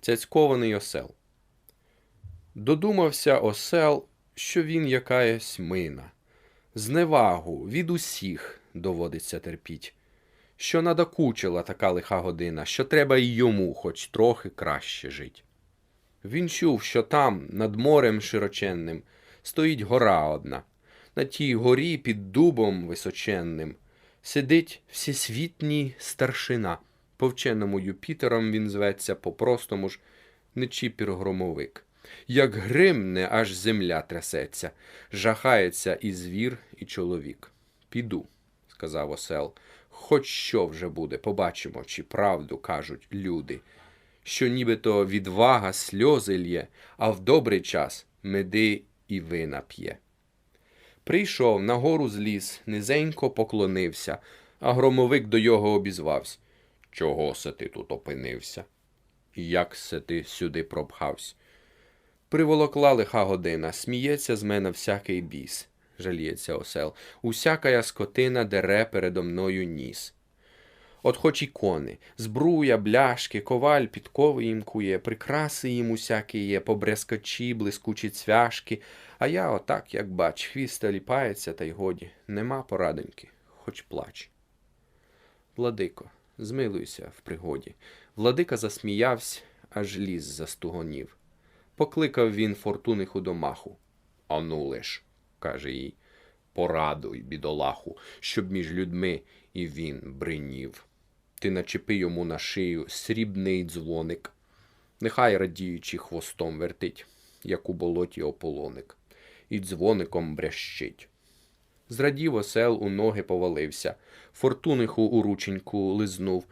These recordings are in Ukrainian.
Цяцькований осел. Додумався осел, що він якась мина. Зневагу від усіх доводиться терпіть. Що надокучила така лиха година, що треба й йому хоч трохи краще жить. Він чув, що там, над морем широченним, стоїть гора одна. На тій горі під дубом височенним сидить всесвітній старшина. По вченому Юпітером він зветься, по-простому ж Нечіпір громовик. Як гримне, аж земля трясеться, жахається і звір, і чоловік. Піду, сказав осел. Хоч що вже буде, побачимо, чи правду кажуть люди, що нібито відвага сльози лє, а в добрий час меди і вина п'є. Прийшов, на гору зліз, низенько поклонився, а громовик до його обізвався. Чого се ти тут опинився? Як се ти сюди пропхався? Приволокла лиха година, сміється з мене всякий біс, жаліється осел. Усякая скотина дере передо мною ніс. От хоч і кони, збруя, бляшки, коваль, підкови їм кує, прикраси їм усякі є, побрескачі, блискучі цвяшки, а я отак, як бач, хвіста ліпається, та й годі, нема порадоньки, хоч плач. Владико, змилуйся в пригоді. Владика засміявся, аж ліс застугонів. Покликав він фортуниху до маху. Ану лиш, каже їй, порадуй, бідолаху, щоб між людьми і він бринів. Ти начепи йому на шию срібний дзвоник. Нехай радіючи хвостом вертить, як у болоті ополоник, і дзвоником брящить. Зрадів осел у ноги повалився, фортуниху у рученьку лизнув,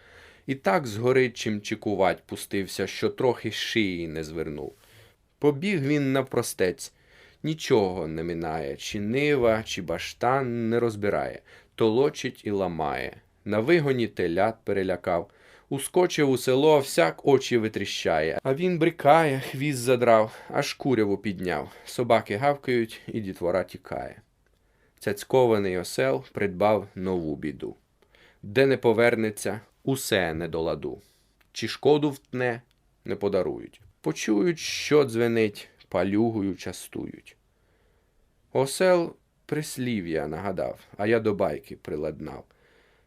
і так згори чим чекувать пустився, що трохи шиї не звернув. Побіг він навпростець, нічого не минає, чи нива, чи баштан не розбирає, толочить і ламає. На вигоні телят перелякав. Ускочив у село, всяк очі витріщає, а він брикає, хвіст задрав, аж куряву підняв. Собаки гавкають, і дітвора тікає. Цяцькований осел придбав нову біду. Де не повернеться, усе не до ладу. Чи шкоду втне, не подарують. Почують, що дзвенить, палюгою частують. Осел прислів'я нагадав, а я до байки приладнав.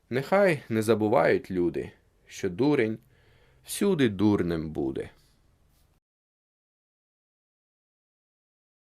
Нехай не забувають люди, що дурень всюди дурним буде.